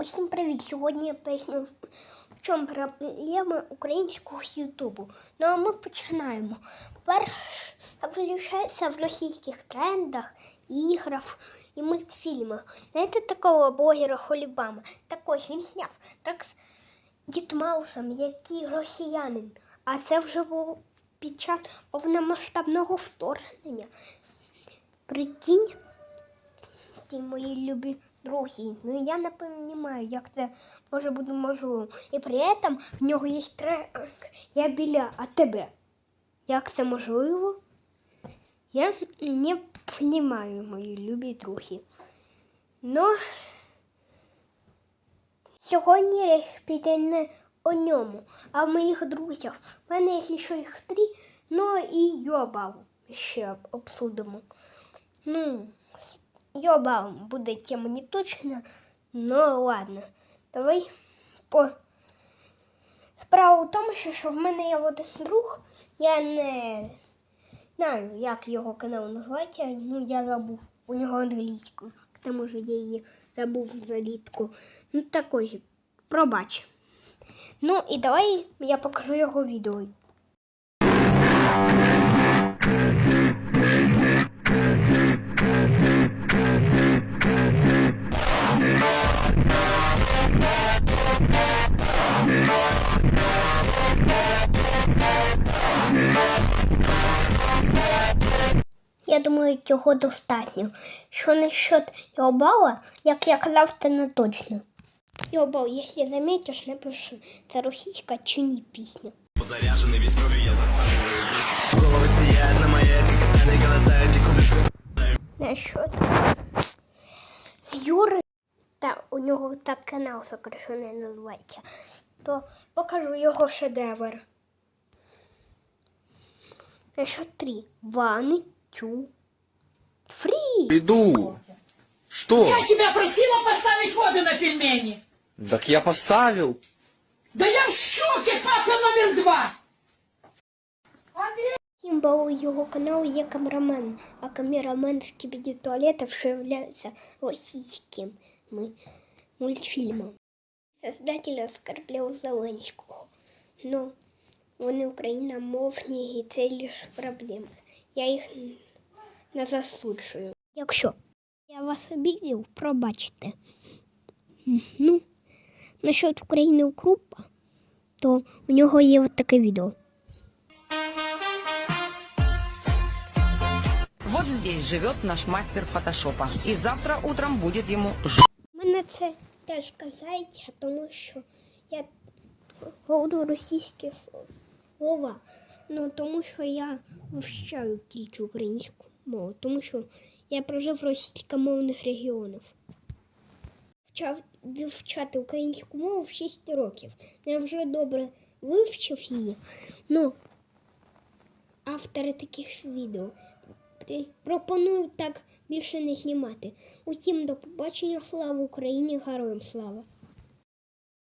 Усім привіт! Сьогодні я поясню, в чому проблема українського Ютубу. Ну а ми починаємо. Перше заключається в російських трендах, іграх і мультфільмах. Знаєте такого блогера Холібама? Так він зняв так з Дід Маусом, який росіянин. А це вже було під час повномасштабного вторгнення. Прикинь, ті мої любі друзі. Ну я не розумію, як це може бути можливо. І при этом в нього є трек Я біля, а тебе. Як це можливо? Я не розумію, мої любі друзі. Ну, сьогодні речь піде не о ньому, а в моїх друзях. У мене, якщо що їх три, ну і Йобав ще обсудимо. Ну, Йоба буде тема не точно, ну ладно. Давай по. Справа в тому, що, що в мене є один друг, я не знаю, як його канал називається, ну я забув. У нього англійською. К тому ж я її забув залітку. Ну такий, пробач. Ну і давай я покажу його відео. Я думаю, цього достатньо. Що насчет Йобала, як я казав, це не точно. Йобал, якщо заметиш, напиши, це російська чи ні пісня. Заряженный весь кровью я запариваю Головы сияют на моей Они голоса эти кубики Насчет Юри, та у нього так канал сокращений називається, то покажу його шедевр. Насчет три. One, two, three. Иду. Что? Я тебя просила поставить воду на пельмени. Так я поставил. Да я в шоке, папа номер два. Сімба у його каналу є камерамен, а камерамен з кібіді туалета вживляється російським мультфільмом. Создатель оскорбляв Зеленського. Ну, вони україномовні і це лише проблема. Я їх не засуджую. Якщо я вас обідів, пробачте. Ну, насчет України Укрупа, то у нього є от таке відео. Вот здесь живет наш мастер фотошопа. И завтра утром будет ему ж... Мене це теж казається, тому що я говорю російські слова. Ну, тому що я вивчаю тільки українську мову, тому що я прожив в російськомовних регіонах. Почав вивчати українську мову в 6 років. Я вже добре вивчив її. Ну, автори таких відео пропоную так більше не знімати. Утім, до побачення, слава Україні, героям слава!